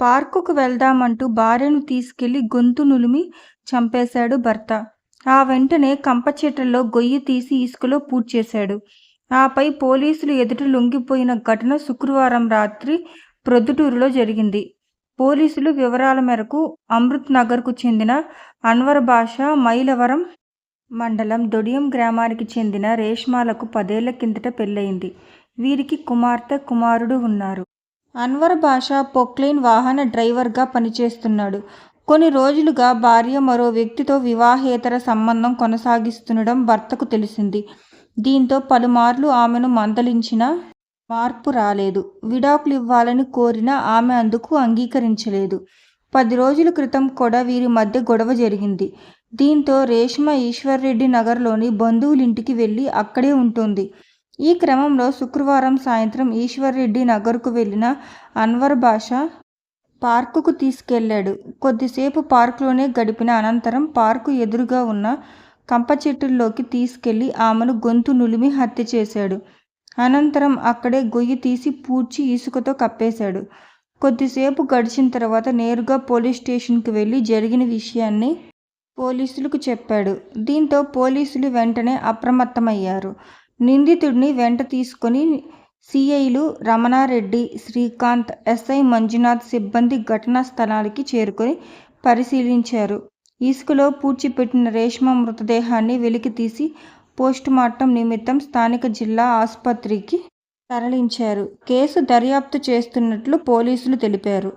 పార్కుకు వెళ్దామంటూ భార్యను తీసుకెళ్ళి గొంతు నులిమి చంపేశాడు భర్త. ఆ వెంటనే కంపచీటల్లో గొయ్యి తీసి ఇసుకలో పూడ్చేశాడు. ఆపై పోలీసులు ఎదుట లొంగిపోయిన ఘటన శుక్రవారం రాత్రి ప్రొద్దుటూరులో జరిగింది. పోలీసులు వివరాల మేరకు అమృత్ నగర్కు చెందిన అన్వర్ భాష మైలవరం మండలం దొడియం గ్రామానికి చెందిన రేష్మాలకు పదేళ్ళ కిందట పెళ్ళయింది వీరికి కుమార్తె, కుమారుడు ఉన్నారు. అన్వర్ బాషా పొక్లైన్ వాహన డ్రైవర్గా పనిచేస్తున్నాడు. కొన్ని రోజులుగా భార్య మరో వ్యక్తితో వివాహేతర సంబంధం కొనసాగిస్తుండడం భర్తకు తెలిసింది. దీంతో పలుమార్లు ఆమెను మందలించిన మార్పు రాలేదు. విడాకులు ఇవ్వాలని కోరినా ఆమె అందుకు అంగీకరించలేదు. పది రోజుల క్రితం కూడా వీరి మధ్య గొడవ జరిగింది. దీంతో రేష్మ ఈశ్వర్రెడ్డి నగర్లోని బంధువులింటికి వెళ్ళి అక్కడే ఉంటుంది ఈ క్రమంలో శుక్రవారం సాయంత్రం ఈశ్వర్రెడ్డి నగర్కు వెళ్ళిన అన్వర్ బాషా పార్కుకు తీసుకెళ్ళాడు. కొద్దిసేపు పార్కులోనే గడిపిన అనంతరం పార్కు ఎదురుగా ఉన్న కంప చెట్టుల్లోకి తీసుకెళ్ళి ఆమెను గొంతు నులిమి హత్య చేశాడు. అనంతరం అక్కడే గొయ్యి తీసి పూడ్చి ఇసుకతో కప్పేశాడు. కొద్దిసేపు గడిచిన తర్వాత నేరుగా పోలీస్ స్టేషన్కు వెళ్ళి జరిగిన విషయాన్ని పోలీసులకు చెప్పాడు. దీంతో పోలీసులు వెంటనే అప్రమత్తమయ్యారు. నిందితుడిని వెంట తీసుకుని సీఐలు రమణారెడ్డి, శ్రీకాంత్, ఎస్ఐ మంజునాథ్ సిబ్బంది ఘటనా స్థలానికి చేరుకొని పరిశీలించారు. ఇసుకలో పూడ్చిపెట్టిన రేష్మ మృతదేహాన్ని వెలికితీసి పోస్టుమార్టం నిమిత్తం స్థానిక జిల్లా ఆసుపత్రికి తరలించారు. కేసు దర్యాప్తు చేస్తున్నట్లు పోలీసులు తెలిపారు.